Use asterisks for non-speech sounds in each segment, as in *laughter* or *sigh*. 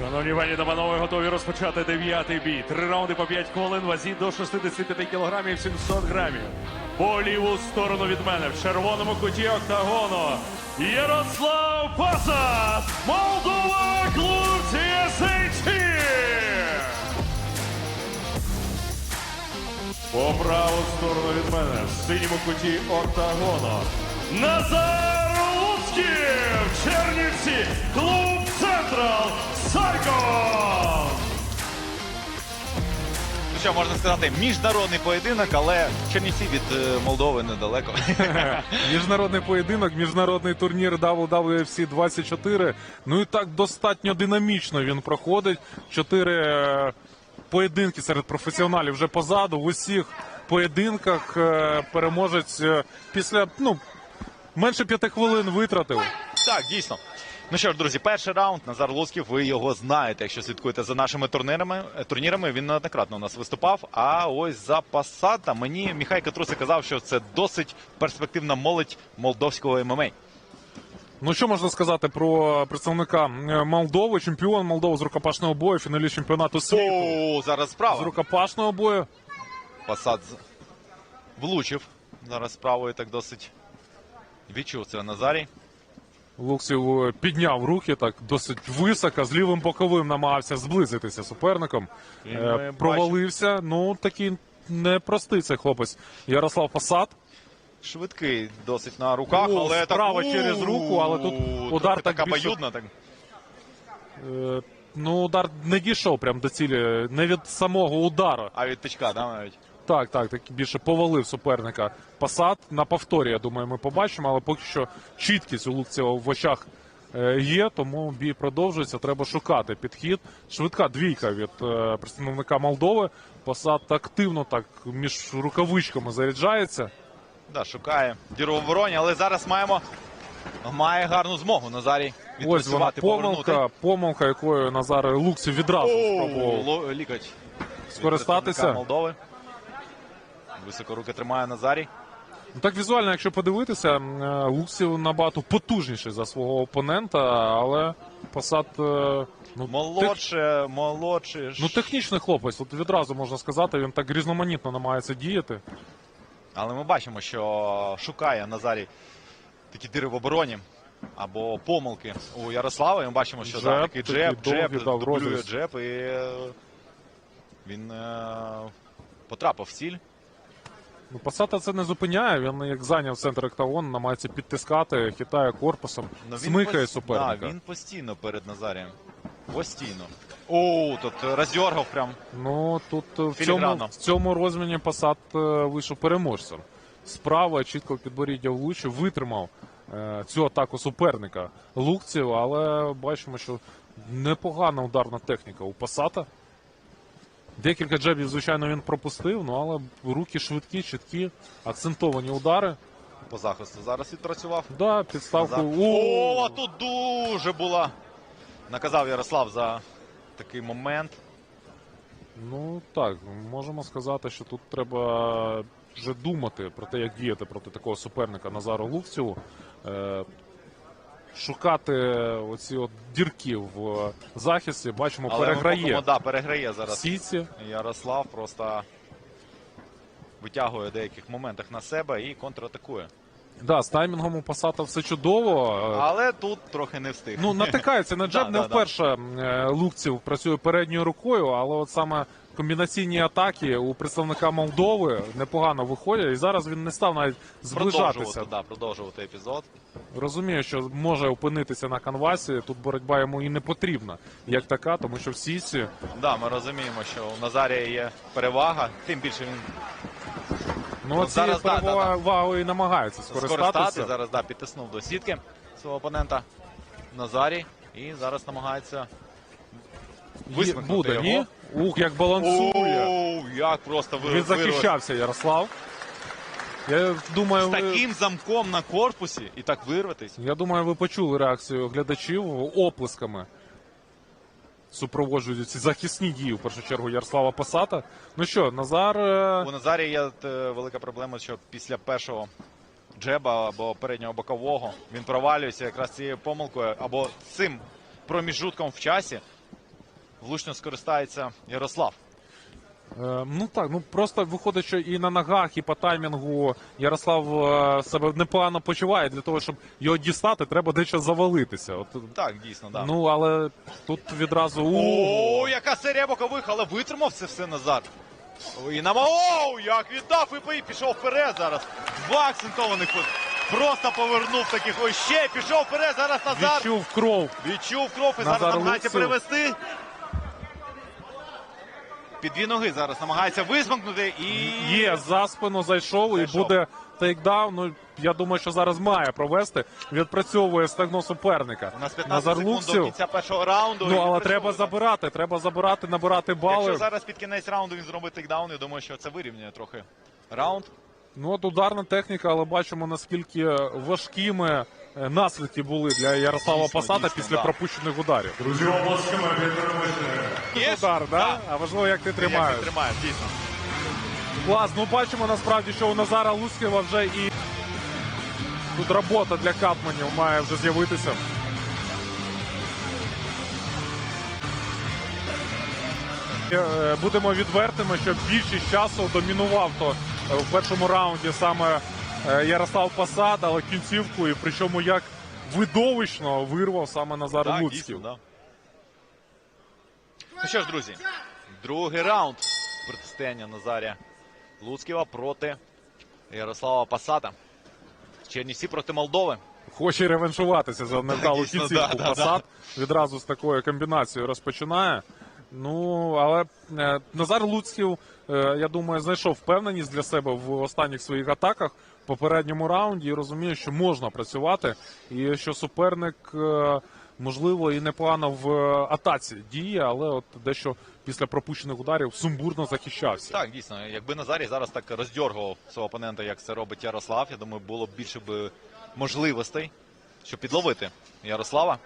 Шановні пані та панове, готові розпочати дев'ятий бій. Три раунди по 5 хвилин, вазі до 65 кілограмів 700 грамів. По ліву сторону від мене в червоному куті октагону Ярослав Паса, Молдова, клуб CSHT! По праву сторону від мене в синьому куті октагону Назар Луцьків, Чернівці, клуб Централ, Сайкон! Ну що можна сказати, міжнародний поєдинок, але Чернівці від е, Молдови недалеко. *laughs* Міжнародний поєдинок, міжнародний турнір WWFC 24. Ну і так достатньо динамічно він проходить. Чотири е, поєдинки серед професіоналів вже позаду. В усіх поєдинках е, переможець е, після ну менше п'яти хвилин витратив. так, дійсно. Ну що ж, друзі, перший раунд. Назар Луцьків, ви його знаєте, якщо слідкуєте за нашими турнірами. е, турнірами. Він неоднократно у нас виступав. А ось за Пасата мені Міхай Катруси казав, що це досить перспективна молодь молдовського ММА. Ну що можна сказати про представника е, Молдови, чемпіон Молдови з рукопашного бою, фіналіст чемпіонату світу О, зараз з рукопашного бою. Пасад влучив. Зараз справою так досить відчув це Назарій. Луксів е, підняв руки так досить високо, з лівим боковим намагався зблизитися суперником. Е, ми провалився. Ну такий непростий цей хлопець. Ярослав Фасад. Швидкий досить на руках, О, але справа так, через руку, але тут удар так така більше- баюдна, так. Е, ну, удар не дійшов прям до цілі, не від самого удару. А від тичка, да, навіть. Так, так, так більше повалив суперника. Пасад на повторі, я думаю, ми побачимо, але поки що чіткість у Лукцева в очах е, є, тому бій продовжується. Треба шукати підхід. Швидка двійка від е, представника Молдови. Пасад активно так між рукавичками заряджається. Да, шукає діру в обороні, але зараз маємо має гарну змогу Назарій Ось вона помилка, повернути. помилка, якою Назар Лукцев відразу О, спробував лікоть. скористатися. Молдови. Високо руки тримає Назарій. Ну, Так візуально, якщо подивитися, е, Луксів набагато потужніший за свого опонента, але посад е, ну, тех- Молодше, молодше. ну, технічний хлопець. От відразу можна сказати, він так різноманітно намагається діяти. Але ми бачимо, що шукає Назарій такі дири в обороні. Або помилки у Ярослава. І ми бачимо, що Джеб, да, такий джеб, джеб, дублює розріз. джеб, і е, він е, потрапив в ціль. Ну, Пасата це не зупиняє. Він як зайняв центр октагону, намагається підтискати, хитає корпусом, Ну, смикає пос- суперника. Да, він постійно перед Назарієм. Постійно. О, тут роздергав прям. Ну тут е, в цьому, Філігранно. в цьому розміні Пасад е, вийшов переможцем. Справа чітко в підборіддя влучив, витримав е, цю атаку суперника лукців, але бачимо, що непогана ударна техніка у Пасата. Декілька джебів, звичайно, він пропустив, ну але руки швидкі, чіткі, акцентовані удари. По захисту зараз відпрацював. Да, підставку. Назар. О, О, тут дуже була. Наказав Ярослав за такий момент. Ну так, можемо сказати, що тут треба вже думати про те, як діяти проти такого суперника Назару Лукцеву. Е, шукати оці от дірки в захисті. Бачимо, Але переграє бачимо, да, переграє зараз. сіці. Ярослав просто витягує в деяких моментах на себе і контратакує. Да, з таймінгом у Пасата все чудово. Е, Але тут трохи не встиг. Ну, натикається на джеб, *laughs* Да, не да, да. вперше е, Лукців працює передньою рукою, але от саме комбінаційні атаки у представника Молдови непогано виходять. І зараз він не став навіть зближатися. продовжувати, да, продовжувати епізод. Розумію, що може опинитися на канвасі. Тут боротьба йому і не потрібна, як така, тому що в сіці Да, ми розуміємо, що у Назарія є перевага, тим більше він ну цією зараз, да, да, да. перевагою і намагається скористати. скористатися. Зараз да, підтиснув до сітки свого опонента Назарій. І зараз намагається висмикнути Буде, його. ні? Ух, як балансує. Оу, як просто ви, Він захищався, Ярослав. Я думаю, З ви... таким замком на корпусі і так вирватись. Я думаю, ви почули реакцію глядачів оплесками. Супроводжують ці захисні дії, в першу чергу, Ярослава Пасата. Ну що, Назар. е, У Назарі є е, велика проблема, що після першого джеба або переднього бокового він провалюється якраз цією помилкою або цим проміжутком в часі. Влучно скористається Ярослав. Е, Ну так, ну просто виходить, що і на ногах, і по таймінгу Ярослав е, себе непогано почуває. Для того, щоб його дістати, треба дещо завалитися. От, Так, дійсно, да. Ну, але тут відразу О, яка серія бокових, але витримав це все назад. І на Оу, як віддав і пішов вперед зараз. Два акцентованих. Просто повернув таких. Ось ще пішов вперед. Зараз Назар відчув кров. відчув кров і зараз намагається Луців. Під дві ноги зараз намагається висмикнути і. Є за спину зайшов, Зайшов. і буде тейкдаун. Ну я думаю, що зараз має провести. Відпрацьовує стегно суперника. У нас 15 Назар секунд до кінця першого раунду. Ну але треба забирати. Треба забирати, набирати бали. Якщо зараз під кінець раунду він зробить тейкдаун, я думаю, що це вирівняє трохи раунд. Ну от ударна техніка, але бачимо наскільки важкими наслідки були для Ярослава Пасата після да. пропущених ударів. Друзі, обласками підтримуйте. Є? Удар, да? Да. А важливо, як ти Як тримаєш. він тримає, дійсно. Клас, ну бачимо насправді, що у Назара Луцького вже і тут робота для катманів має вже з'явитися. Е, Будемо відвертими, що більшість часу домінував то е, в першому раунді саме е, Ярослав Пасад, але кінцівку, і причому як видовищно вирвав саме Назар Так, Луцький. да. Ну що ж, друзі, другий раунд протистояння Назарія Луцького проти Ярослава Пасата. Чернівці проти Молдови. Хоче ревеншуватися за невдалу кінцівку. да, да, Пасад відразу з такою комбінацією розпочинає. Ну, але е, Назар Луцьків, е, я думаю, знайшов впевненість для себе в останніх своїх атаках попередньому раунді і розуміє, що можна працювати, і що суперник, е, можливо, і непогано в е, атаці діє, але от дещо після пропущених ударів сумбурно захищався. Так, дійсно, якби Назарій зараз так роздьоргував свого опонента, як це робить Ярослав, я думаю, було б більше б можливостей, щоб підловити Ярослава.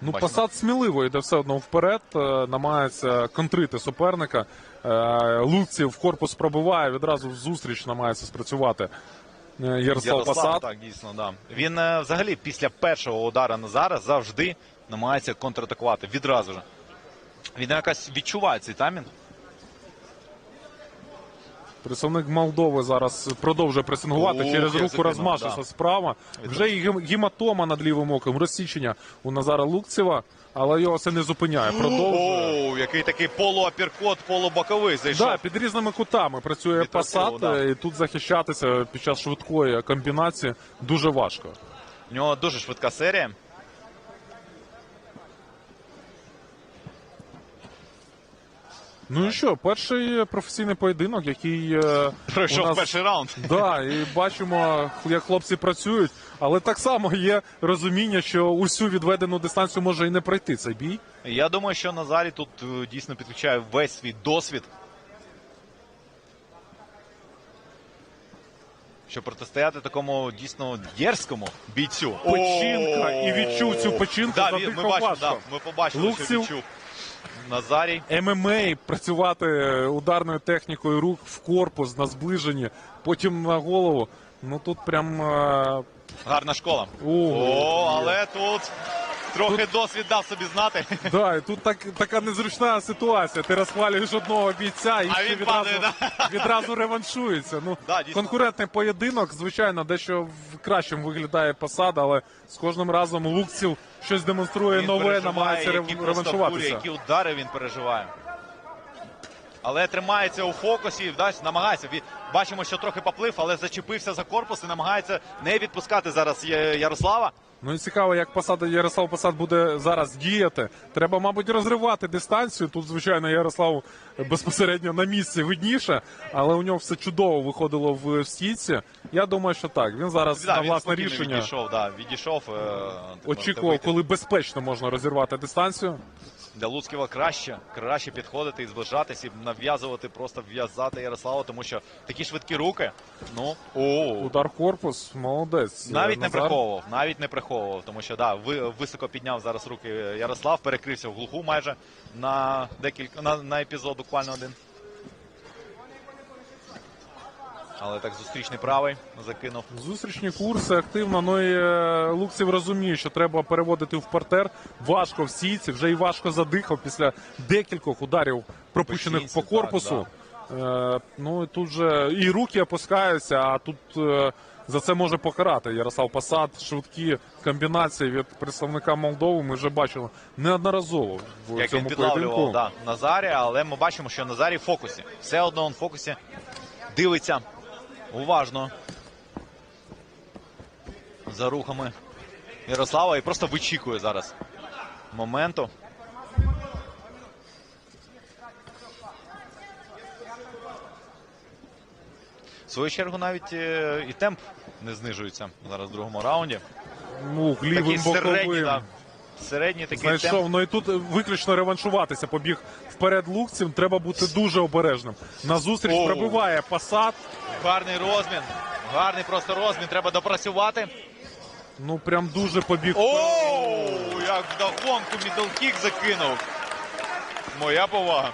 Ну, Бачимо. Пасад сміливо йде все одно вперед, е, намагається контрити суперника. Е, в корпус пробиває, відразу в зустріч намагається спрацювати е, Ярослав Ярослав, Пасад. так, дійсно, да. Він взагалі після першого удара Назара завжди намагається контратакувати відразу ж. Він якось відчуває цей таймінг. Представник Молдови зараз продовжує пресингувати. Через руку да. справа. Вже і гем- гематома над лівим оком, розсічення у Назара Лукцева, але його це не зупиняє. Продовжує. Оу, який такий полуаперкот, полубоковий зайшов. Да, під різними кутами працює Пасад, да. е, і тут захищатися під час швидкої комбінації дуже важко. У нього дуже швидка серія. Ну і що, перший професійний поєдинок, який е, Пройшов у нас... перший раунд. *laughs* Да, і бачимо, як хлопці працюють, але так само є розуміння, що усю відведену дистанцію може і не пройти цей бій. Я думаю, що Назарій тут е, дійсно підключає весь свій досвід. Щоб протистояти такому дійсно дерзкому бійцю. Печінка, і відчув цю печінку, Да, він, задихав ми, бачимо, важко. да, ми побачили, що відчув Назарій. ММА, працювати ударною технікою рук в корпус на зближенні, потім на голову. Ну тут прям е, Гарна школа. О, О, але тут трохи досвід дав собі знати. *laughs* Да, і тут так, така незручна ситуація. Ти розхвалюєш одного бійця і А ще він відразу, падає, відразу реваншується. Ну, Да, дійсно. конкурентний поєдинок, звичайно, дещо в кращому виглядає посада, але з кожним разом Лукців щось демонструє Він нове, переживає, намагається які рев- бурі, реваншуватися. які удари він переживає. Але тримається у фокусі, да, намагається. Ві- Бачимо, що трохи поплив, але зачепився за корпус і намагається не відпускати зараз Ярослава. Ну і цікаво, як посада Ярослав Посад буде зараз діяти. Треба, мабуть, розривати дистанцію. Тут, звичайно, Ярослав безпосередньо на місці видніше, але у нього все чудово виходило в стійці. Я думаю, що так. Він зараз Да, на власне він рішення відійшов, да, відійшов. е, очікував, коли безпечно можна розірвати дистанцію. Для Луцького краще, краще підходити і зближатись, і нав'язувати, просто в'язати Ярослава, тому що такі швидкі руки. Ну, о, Удар корпус, молодець. Навіть не приховував, навіть не приховував, тому що да, ви, високо підняв зараз руки Ярослав, перекрився в глуху майже на декілька на, на епізод, буквально один. Але так зустрічний правий закинув. Зустрічні курси активно. Ну і е, Луксів розуміє, що треба переводити в партер. Важко в сійці, вже і важко задихав після декількох ударів, пропущених сійці, по корпусу. так, Е, ну і тут же і руки опускаються, а тут е, за це може покарати Ярослав Пасад. Швидкі комбінації від представника Молдови. Ми вже бачили неодноразово в Як цьому він поєдинку. да, Назарі, але ми бачимо, що Назарій в фокусі. Все одно він в фокусі дивиться уважно за рухами Ярослава і просто вичікує зараз моменту. В свою чергу навіть е, і темп не знижується зараз в другому раунді. Ну, Такий середній, да, середній такий темп. Знайшов, ну і тут виключно реваншуватися. Побіг вперед лукцем. Треба бути дуже обережним. На зустріч Оу. пробиває посад. Гарний розмін. Гарний просто розмін. Треба допрацювати. Ну прям дуже побіг. Оу, як вдогонку мідлкік закинув. Моя повага.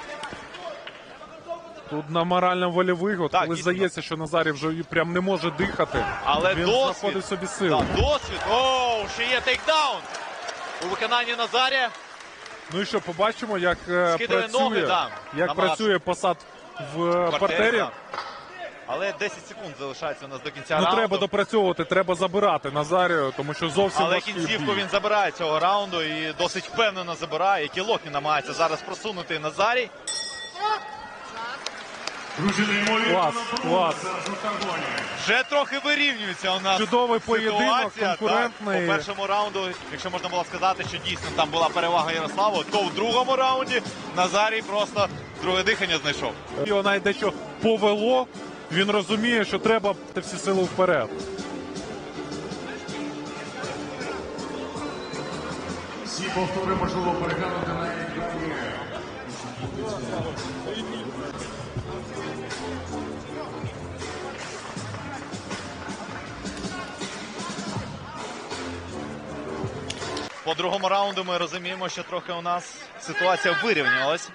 Тут на морально-вольових, от Так, коли дійсно. здається, що Назарів вже прям не може дихати. Але Він досвід. знаходить собі сили. Да, досвід. Оу, ще є тейкдаун. У виконанні Назарія. Ну і що, побачимо, як е, Скидає працює, ноги, да. як Намагався. працює посад в е, партері. да. Але 10 секунд залишається у нас до кінця Ну раунду. треба допрацьовувати, треба забирати Назарію, тому що зовсім Але важкий кінцівку бій. він забирає цього раунду і досить впевнено забирає. Кілок він намагається зараз просунути Назарій. Клас, клас. Вже трохи вирівнюється у нас. Чудовий поєдинок, ситуація, конкурентний. Так, по першому раунду, якщо можна було сказати, що дійсно там була перевага Ярославу, то в другому раунді Назарій просто друге дихання знайшов. Його навіть дещо повело. Він розуміє, що треба всі сили вперед. Всі повтори можливо переглянути на екрані. По другому раунду ми розуміємо, що трохи у нас ситуація вирівнялась.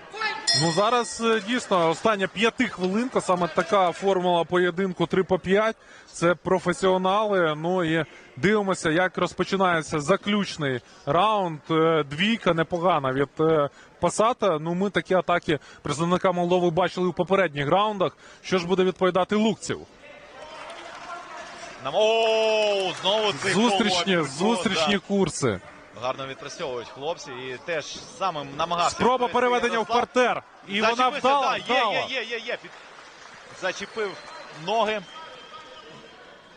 Ну зараз е, дійсно остання п'ятихвилинка, саме така формула поєдинку 3 по 5. Це професіонали. Ну і дивимося, як розпочинається заключний раунд. Е, Двійка непогана від е, Пасата. Ну ми такі атаки представника Молдови бачили у попередніх раундах. Що ж буде відповідати Лукців? Нам о, знову Зустрічні, зустрічні курси. Гарно відпрацьовують хлопці і теж самим намагався. Спроба переведення в партер. І вона вдала. да, вдала. Є, є, є, є. Під... Зачепив ноги.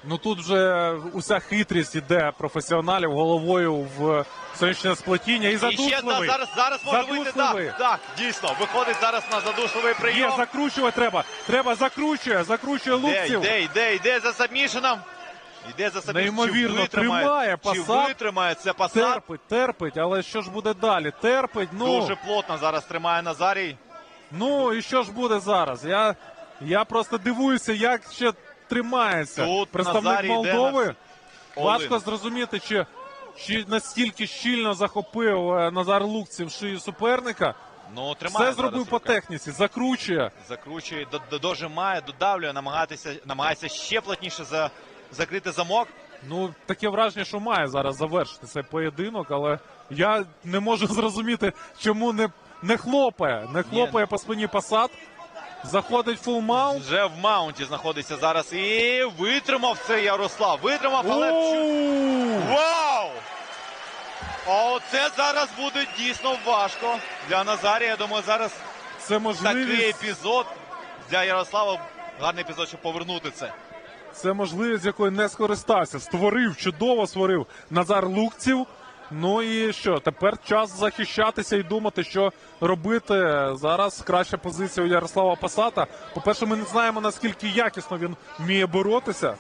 Ну тут вже уся хитрість іде професіоналів головою в сонячне сплетіння і І ще да, зараз, зараз може вийти. Так, так, дійсно, виходить зараз на задушливий Є, закручувати треба. Треба закручує, закручує Йде, лукців. йде, йде, йде за сабмішеном. Йде за сабмішеном. Неймовірно, Чи витримає, тримає Чи витримає це пасад? Терпить, терпить, але що ж буде далі? Терпить, ну, Дуже плотно зараз тримає Назарій. ну і що ж буде зараз? Я, я просто дивуюся, як ще тримається Тут представник Назарій йде Молдови. на Важко зрозуміти, чи, чи настільки щільно захопив е, Назар Лукців шию суперника. Ну, тримає Все зробив по техніці, закручує. Закручує, до- до- дожимає, додавлює, намагатися, намагається ще плотніше за, закрити замок. Ну, таке враження, що має зараз завершити цей поєдинок, але я не можу *laughs* зрозуміти, чому не, не хлопає. Не хлопає по спині посад. Заходить фул маунт. Вже в маунті знаходиться зараз і витримав це Ярослав. Витримав, але! Вау! Оце зараз буде дійсно важко для Назарія. Я думаю, зараз Це такий епізод для Ярослава. Гарний епізод, щоб повернути це. Це можливість, з якої не скористався. Створив, чудово створив Назар Лукців. Ну і що, тепер час захищатися і думати, що робити. Зараз краща позиція у Ярослава Пасата. По-перше, ми не знаємо, наскільки якісно він вміє боротися.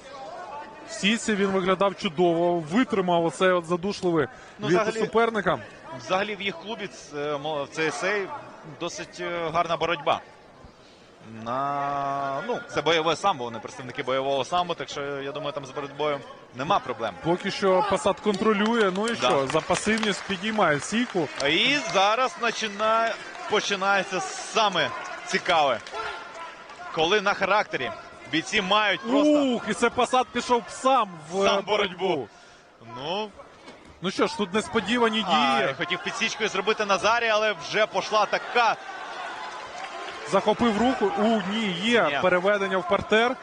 В сіці він виглядав чудово, витримав оцей от задушливий Ну, від взагалі- суперника. Взагалі в їх клубі е, в CSA досить е, гарна боротьба. На ну це бойове самбо, вони представники бойового самбо, так що я думаю, там з боротьбою нема проблем. Поки що Пасад контролює. Ну і Да. що, за пасивність підіймає сіку. І зараз починає, починається саме цікаве. Коли на характері Бійці мають просто Ух, і це посад пішов сам в Сам боротьбу. ну Ну що ж, тут несподівані а, дії. хотів підсічкою зробити Назарі, але вже пішла така. Захопив руку. У, ні, є Ні. переведення в партер.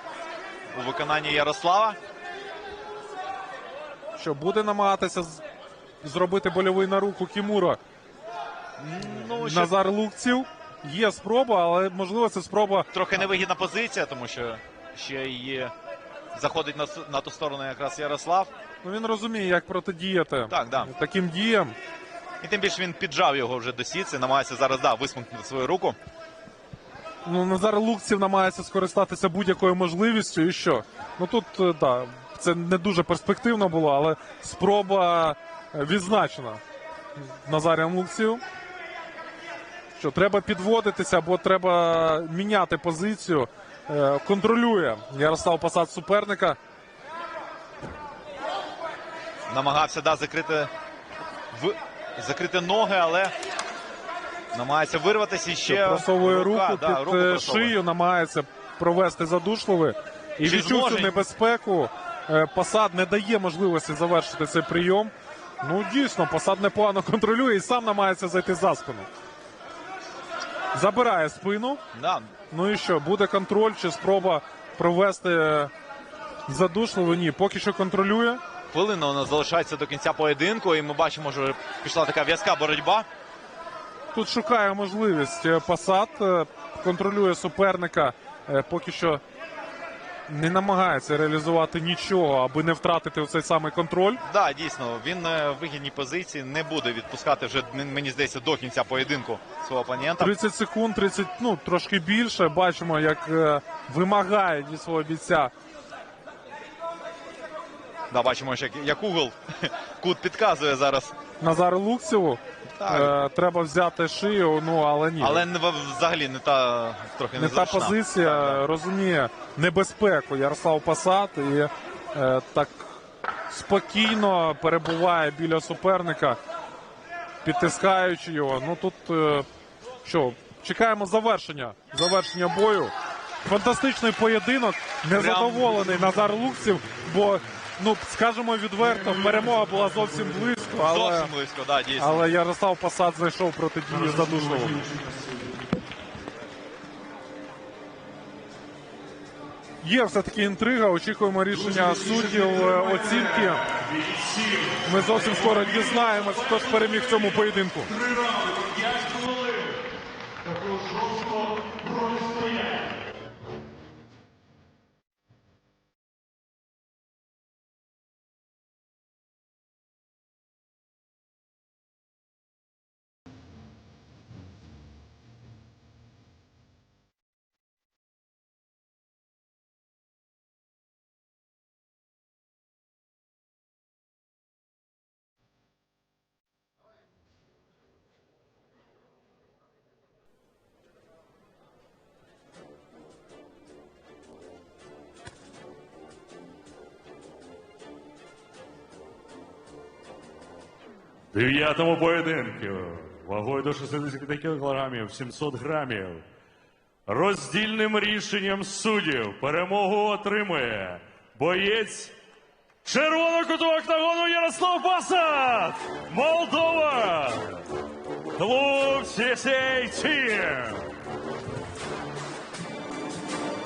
У виконанні Ярослава. Що буде намагатися з- зробити больовий на руку Кімура. Ну, ще Назар Лукців. Є спроба, але можливо це спроба трохи невигідна позиція, тому що ще й заходить на, с- на ту сторону якраз Ярослав. Ну він розуміє, як протидіяти Так, да. таким діям. І тим більше він піджав його вже до сітці, намагається зараз да, висмикнути свою руку. Ну Назар Лукців намагається скористатися будь-якою можливістю. І що? Ну тут е, да, це не дуже перспективно було, але спроба е, відзначена Назарієм Лукців. Що треба підводитися, або треба міняти позицію. Е, Контролює Ярослав Посад суперника. Намагався да, закрити, в... закрити ноги, але намагається вирватися ще просовує руку да, під руку е, шию, намагається провести задушливе. І Чи відчув цю небезпеку. Е, Посад не дає можливості завершити цей прийом. Ну, дійсно, посад непогано контролює і сам намагається зайти за спину. Забирає спину. Да. Ну і що, буде контроль чи спроба провести е, задушливе? Ні, поки що контролює. Хвилина нас залишається до кінця поєдинку, і ми бачимо, що пішла така в'язка боротьба. Тут шукає можливість е, Посад, е, контролює суперника. Е, Поки що не намагається реалізувати нічого, аби не втратити цей самий контроль. Да, дійсно, він в вигідній позиції не буде відпускати вже мені здається до кінця поєдинку свого опонента. 30 секунд, 30, ну трошки більше. Бачимо, як вимагає від свого бійця. Да, бачимо, як, як угол *laughs* кут підказує зараз. Назару Лукцеву. Так. Е, треба взяти шию, ну але ні. Але взагалі не та трохи не та позиція Так, да. розуміє небезпеку Ярослав Пасат і е, так спокійно перебуває біля суперника, підтискаючи його. Ну тут е, що, чекаємо завершення. Завершення бою. Фантастичний поєдинок. Незадоволений Назар Луксів, бо, ну скажемо відверто, перемога була зовсім близько, але, Зовсім близько, да, дійсно. але Ярослав Пасад зайшов проти дії задушливо. Є все-таки інтрига. Очікуємо рішення суддів е, оцінки. Ми зовсім скоро дізнаємось, хто ж переміг в цьому поєдинку. В дев'ятому поєдинку вагою до 65 кілограмів 700 грамів. Роздільним рішенням суддів перемогу отримує боєць червоного куту октагону Ярослав Басат! Молдова! Клуб CSA Team!